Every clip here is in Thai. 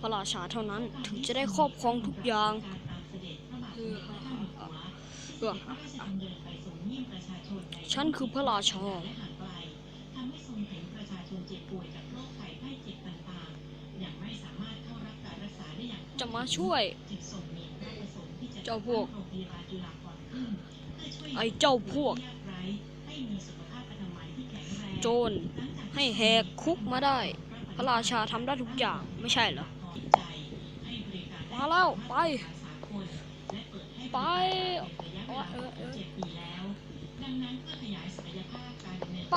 พระราชาเท่านั้นถึงจะได้ครอบครองทุกอย่างฉันคือพระราชาจะมาช่วย เจ้าพวก ไอ้เจ้าพวก โจรให้แหกคุกมาได้ พระราชาทำได้ทุกอย่างไม่ใช่เหรอ มาแล้วไป ไปไป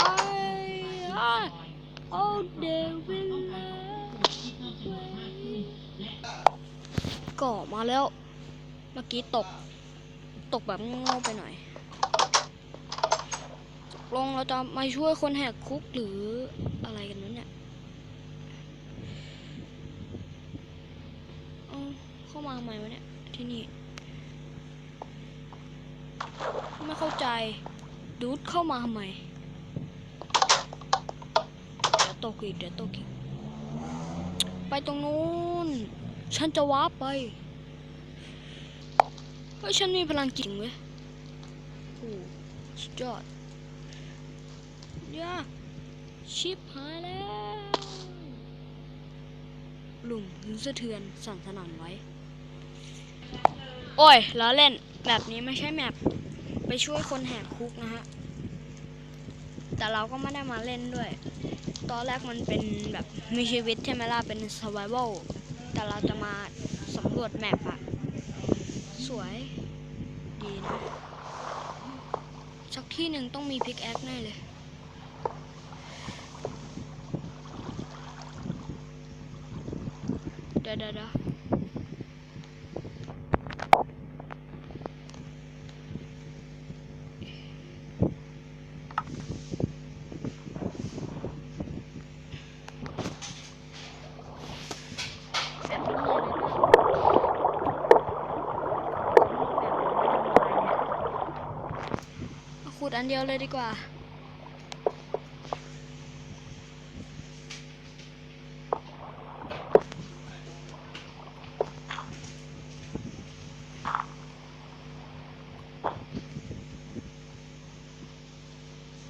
โอ้เดวิลก็มาแล้ว เมื่อกี้ตก ตกแบบโง่ไปหน่อย ลงเราจะมาช่วยคนแหกคุกหรืออะไรกันนั้น เนี่ยเอ้าเข้ามาทำไมวะเนี่ยที่นี่ ไม่เข้าใจ ดูดเข้ามาทำไมเดี๋ยวตกอีกเดี๋ยวตกอีกไปตรงนู้น ฉันจะว้าไป เฮ้ย ฉันมีพลังจริงเว้ยโอ้สุดยอดเนี่ยชิปหายแล้ว หลุมหินสะเทือนสั่นสนั่นไว้ โอ้ยล้อเล่นแบบนี้ไม่ใช่แมปไปช่วยคนแหกคุกนะฮะ แต่เราก็ไม่ได้มาเล่นด้วย ตอนแรกมันเป็นแบบมีชีวิตใช่ไหมล่ะ เป็น survival แต่เราจะมาสำรวจแมปอะสวย ดีนะ สักที่หนึ่งต้องมีพิกแอคแน่เลยเดี๋ยวเดี๋ยวเดี๋ยวแบบนี้มีอะไรบ้าง มาขุ ดอันเดียวเลยดีกว่า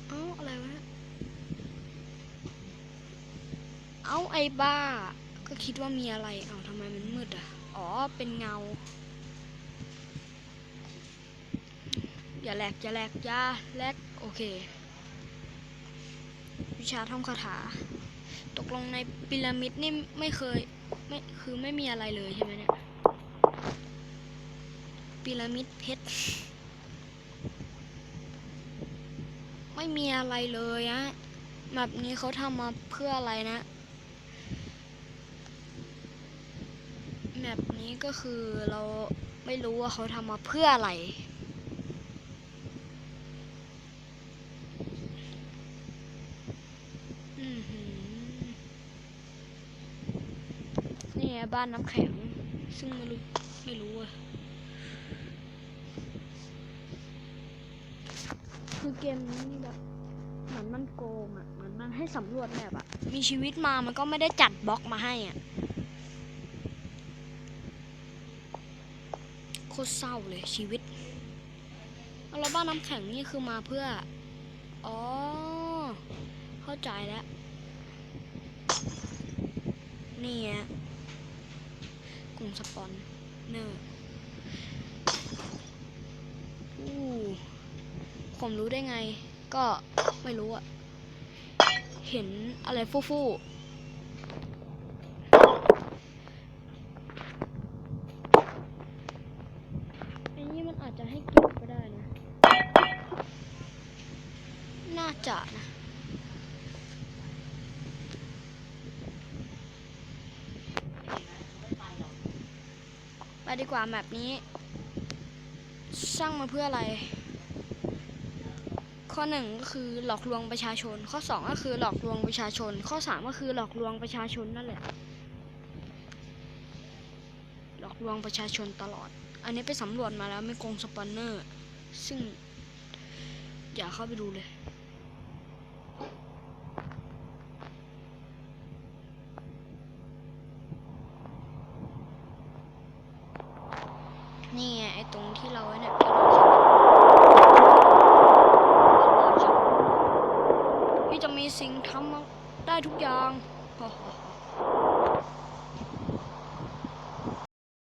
เอ้าอะไรวะเนี่ยเอ้าไอ้บ้า ก็คิดว่ามีอะไร เอ้าทำไมมันมืดอะ อ๋อ เป็นเงา อย่าแหลกอย่าแหลกอย่าแหลกโอเค วิชาท่องคาถา ตกลงในพีระมิดนี่ไม่เคยไม่คือไม่มีอะไรเลยใช่ไหมเนี่ยพีระมิดเพชรไม่มีอะไรเลยอะแบบนี้เขาทำมาเพื่ออะไรนะแบบนี้ก็คือเราไม่รู้ว่าเขาทำมาเพื่ออะไร อื้อหือนี่ไง บ้านน้ำแข็ง ซึ่งไม่รู้ไม่รู้อะคือเกมนี้นี่แบบเหมือนมันโกงอะเหมือนมันให้สำรวจแบบอะมีชีวิตมามันก็ไม่ได้จัดบล็อกมาให้อะโคตรเศร้าเลยชีวิตเอาแล้วบ้านน้ำแข็งนี่คือมาเพื่อ อ๋อ เข้าใจแล้ว นี่ไง กลุ่มสปอนเนอร์อู้ผมรู้ได้ไง ก็ไม่รู้อะเห็นอะไรฟู่ๆอันนี้มันอาจจะให้เก็บก็ได้นะ น่าจะนะ ไป ดีกว่าแมปนี้ สร้างมาเพื่ออะไร ข้อหนึ่งก็คือหลอกลวงประชาชน ข้อสองก็คือหลอกลวงประชาชน ข้อสามก็คือหลอกลวงประชาชนนั่นแหละ หลอกลวงประชาชนตลอด อันนี้ไปสำรวจมาแล้วไม่โกงสปอนเนอร์ ซึ่ง อย่าเข้าไปดูเลย นี่ไงไอ้ตรง ที่เราไว้เนี่ยกระโดดที่จะมีสิ่งทำได้ทุกอย่างฮ่าฮ่าฮ่า